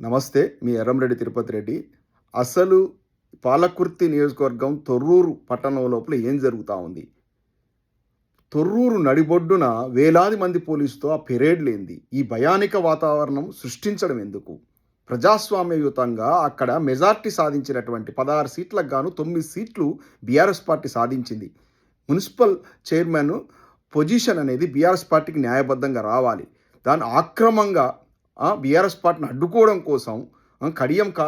నమస్తే మీ ఎర్రంరెడ్డి తిరుపతి రెడ్డి. అసలు పాలకుర్తి నియోజకవర్గం తొర్రూరు పట్టణం లోపల ఏం జరుగుతూ ఉంది? తొర్రూరు నడిబొడ్డున వేలాది మంది పోలీసుతో ఆ పెరేడ్ లేంది ఈ భయానిక వాతావరణం సృష్టించడం ఎందుకు? ప్రజాస్వామ్యయుతంగా అక్కడ మెజార్టీ సాధించినటువంటి పదహారు సీట్లకు గాను తొమ్మిది సీట్లు బీఆర్ఎస్ పార్టీ సాధించింది. మున్సిపల్ చైర్మన్ పొజిషన్ అనేది బీఆర్ఎస్ పార్టీకి న్యాయబద్ధంగా రావాలి. దాన్ని ఆక్రమంగా బీఆర్ఎస్ పార్టీని అడ్డుకోవడం కోసం కడియం కా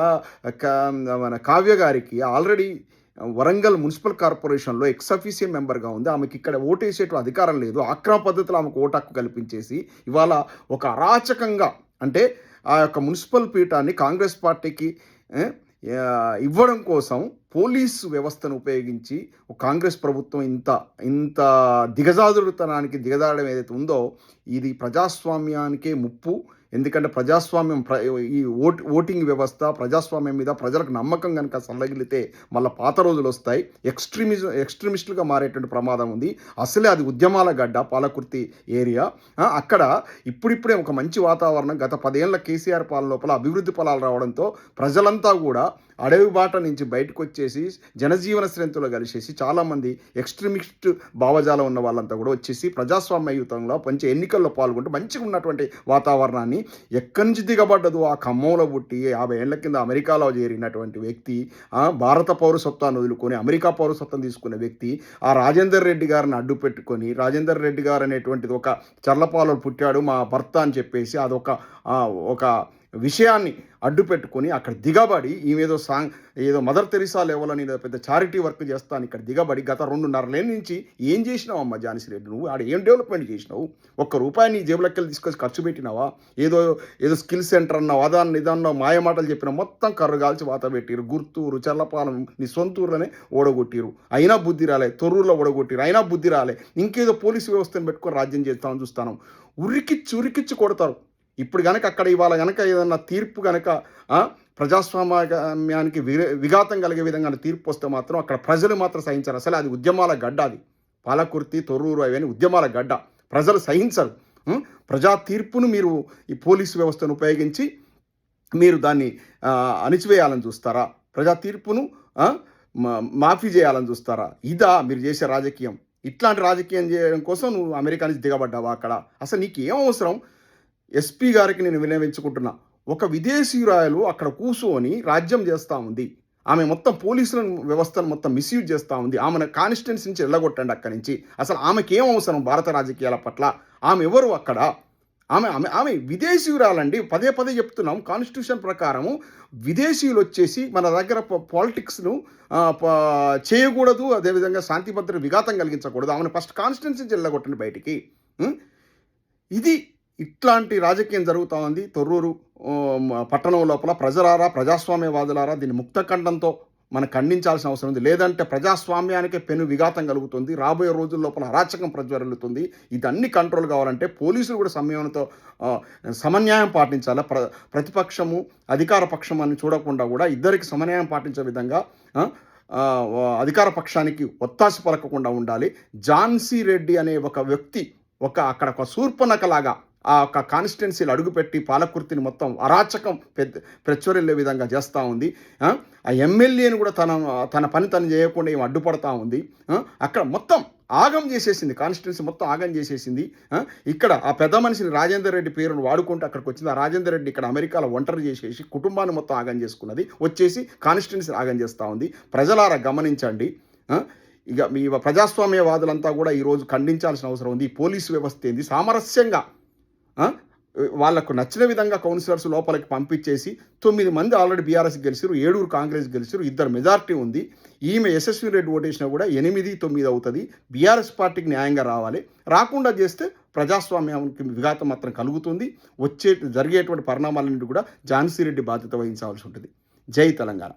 మన కావ్య గారికి ఆల్రెడీ వరంగల్ మున్సిపల్ కార్పొరేషన్లో ఎక్స్ మెంబర్గా ఉంది. ఆమెకి ఇక్కడ ఓటేసేట అధికారం లేదు. ఆక్రమ పద్ధతిలో ఆమెకు ఓటు కల్పించేసి ఇవాళ ఒక అరాచకంగా అంటే ఆ యొక్క మున్సిపల్ పీఠాన్ని కాంగ్రెస్ పార్టీకి ఇవ్వడం కోసం పోలీసు వ్యవస్థను ఉపయోగించి కాంగ్రెస్ ప్రభుత్వం ఇంత ఇంత దిగజాదుడుతనానికి దిగజాడడం ఏదైతే ఉందో ఇది ప్రజాస్వామ్యానికే ముప్పు. ఎందుకంటే ప్రజాస్వామ్యం ప్ర ఈ ఓట్ ఓటింగ్ వ్యవస్థ ప్రజాస్వామ్యం మీద ప్రజలకు నమ్మకం కనుక సల్లగిలితే మళ్ళీ పాత రోజులు వస్తాయి. ఎక్స్ట్రీమిజం ఎక్స్ట్రీమిస్టులుగా మారేటువంటి ప్రమాదం ఉంది. అసలే అది ఉద్యమాల గడ్డ పాలకుర్తి ఏరియా. అక్కడ ఇప్పుడిప్పుడే ఒక మంచి వాతావరణం గత పదేళ్ళ కేసీఆర్ పాలన లోపల అభివృద్ధి ఫలాలు రావడంతో ప్రజలంతా కూడా అడవి బాట నుంచి బయటకు వచ్చేసి జనజీవన శ్రేణిలో కలిసేసి చాలామంది ఎక్స్ట్రీమిస్ట్ భావజాలం ఉన్న వాళ్ళంతా కూడా వచ్చేసి ప్రజాస్వామ్యయుతంలో మంచి ఎన్నికల్లో పాల్గొంటూ మంచిగా ఉన్నటువంటి వాతావరణాన్ని ఎక్కడి నుంచి దిగబడ్డదు ఆ ఖమ్మంలో పుట్టి యాభై ఏళ్ళ కింద అమెరికాలో చేరినటువంటి వ్యక్తి భారత పౌరసత్వాన్ని వదులుకొని అమెరికా పౌరసత్వం తీసుకున్న వ్యక్తి ఆ రాజేందర్ రెడ్డి గారిని అడ్డు పెట్టుకొని రాజేందర్ రెడ్డి గారు అనేటువంటిది ఒక చర్లపాలలో పుట్టాడు మా భర్త అని చెప్పేసి అదొక ఒక విషయాన్ని అడ్డు పెట్టుకొని అక్కడ దిగబడి ఈమెదో సాంగ్ ఏదో మదర్ తెరిసా లెవెల్ పెద్ద చారిటీ వర్క్ చేస్తాను ఇక్కడ దిగబడి గత రెండున్నర నుంచి ఏం చేసినావు అమ్మ జాన్సీ రెడ్డి నువ్వు ఆడ ఏం డెవలప్మెంట్ చేసినావు? ఒక్క రూపాయి నీ జేబులకి వెళ్ళి తీసుకొచ్చి ఖర్చు పెట్టినావా? ఏదో ఏదో స్కిల్ సెంటర్ అన్నావు అదాన్ని ఇదన్నో మాయమాటలు చెప్పిన మొత్తం కర్రు కాల్చి వాత పెట్టిరు గుర్తూరు చల్లపాలెం నీ సొంతూరులోనే ఓడగొట్టిరు అయినా బుద్ధి రాలే తొర్రూరులో ఓడగొట్టిరు అయినా బుద్ధి రాలే. ఇంకేదో పోలీసు వ్యవస్థను పెట్టుకొని రాజ్యం చేస్తామని చూస్తాను ఉరికిచ్చి ఉరికిచ్చి కొడతారు. ఇప్పుడు కనుక అక్కడ ఇవాళ కనుక ఏదన్నా తీర్పు కనుక ప్రజాస్వామ్యానికి విఘాతం కలిగే విధంగా తీర్పు వస్తే మాత్రం అక్కడ ప్రజలు మాత్రం సహించరు. అసలు అది ఉద్యమాల గడ్డ అది. పాలకుర్తి తొర్రూరు అవన్నీ ఉద్యమాల గడ్డ. ప్రజలు సహించరు. ప్రజా తీర్పును మీరు ఈ పోలీసు వ్యవస్థను ఉపయోగించి మీరు దాన్ని అణిచివేయాలని చూస్తారా? ప్రజా తీర్పును మా- మాఫీ చేయాలని చూస్తారా? ఇదా మీరు చేసే రాజకీయం. ఇట్లాంటి రాజకీయం చేయడం కోసం నువ్వు అమెరికా నుంచి దిగబడ్డావా అక్కడ? అసలు నీకు ఏం అవసరం? ఎస్పీ గారికి నేను వినవించుకుంటున్నా. ఒక విదేశీయురాయలు అక్కడ కూసుకొని రాజ్యం చేస్తూ ఉంది. ఆమె మొత్తం పోలీసుల వ్యవస్థను మొత్తం మిస్యూజ్ చేస్తూ ఉంది. ఆమెను కాన్స్టిట్యున్సీ నుంచి వెళ్ళగొట్టండి అక్కడి నుంచి. అసలు ఆమెకి ఏం అవసరం భారత రాజకీయాల పట్ల? ఆమె ఎవరు అక్కడ? ఆమె ఆమె ఆమె విదేశీయురాలండి. పదే పదే చెప్తున్నాం. కాన్స్టిట్యూషన్ ప్రకారము విదేశీయులు వచ్చేసి మన దగ్గర పాలిటిక్స్ను చేయకూడదు. అదేవిధంగా శాంతి భద్రత విఘాతం కలిగించకూడదు. ఆమెను ఫస్ట్ కాన్స్టిట్యున్సీ నుంచి వెళ్ళగొట్టండి బయటికి. ఇది ఇట్లాంటి రాజకీయం జరుగుతూ ఉంది. తొర్రూరు పట్టణం లోపల ప్రజలారా ప్రజాస్వామ్యవాదులారా దీన్ని ముక్తఖండంతో మనం ఖండించాల్సిన అవసరం ఉంది. లేదంటే ప్రజాస్వామ్యానికే పెను విఘాతం కలుగుతుంది. రాబోయే రోజుల లోపల అరాచకం ప్రజ్వరలుతుంది ఇదన్నీ కంట్రోల్ కావాలంటే పోలీసులు కూడా సమయంతో సమన్యాయం పాటించాలి? ప్ర ప్రతిపక్షము అధికార పక్షం అని చూడకుండా కూడా ఇద్దరికి సమన్యాయం పాటించే విధంగా అధికార పక్షానికి ఒత్తాసి పలకకుండా ఉండాలి. ఝాన్సీ రెడ్డి అనే ఒక వ్యక్తి ఒక అక్కడ ఒక శూర్పనకలాగా ఆ యొక్క కాన్స్టిట్యున్సీలు అడుగుపెట్టి పాలకుర్తిని మొత్తం అరాచకం పెద్ద ప్రచురెళ్ళే విధంగా చేస్తూ ఉంది. ఆ, ఎమ్మెల్యేని కూడా తన తన పని తను చేయకుండా ఏమి అడ్డుపడతా ఉంది. అక్కడ మొత్తం ఆగం చేసేసింది. కాన్స్టిట్యున్సీ మొత్తం ఆగం చేసేసింది. ఇక్కడ ఆ పెద్ద మనిషిని రాజేందర్ రెడ్డి పేరును వాడుకుంటూ అక్కడికి వచ్చింది. ఆ రాజేందర్ రెడ్డి ఇక్కడ అమెరికాలో ఒంటరి చేసేసి కుటుంబాన్ని మొత్తం ఆగం చేసుకున్నది. వచ్చేసి కాన్స్టిట్యున్సీ ఆగం చేస్తూ ఉంది. ప్రజలారా గమనించండి. ఇక మీ ప్రజాస్వామ్యవాదులంతా కూడా ఈరోజు ఖండించాల్సిన అవసరం ఉంది. పోలీసు వ్యవస్థ ఏంది? సామరస్యంగా వాళ్ళకు వాళ్ళకు నచ్చిన విధంగా కౌన్సిలర్స్ లోపలికి పంపించేసి తొమ్మిది మంది ఆల్రెడీ బీఆర్ఎస్ గెలిచారు ఏడుగురు కాంగ్రెస్ గెలిచారు ఇద్దరు మెజార్టీ ఉంది. ఈమె యశస్వి రెడ్డి ఓటేసినా కూడా ఎనిమిది తొమ్మిది అవుతుంది. బీఆర్ఎస్ పార్టీకి న్యాయంగా రావాలి. రాకుండా చేస్తే ప్రజాస్వామ్యానికి విఘాతం మాత్రం కలుగుతుంది. వచ్చే జరిగేటువంటి పరిణామాలన్నింటి కూడా ఝాన్సీ రెడ్డి బాధ్యత వహించాల్సి ఉంటుంది. జై తెలంగాణ.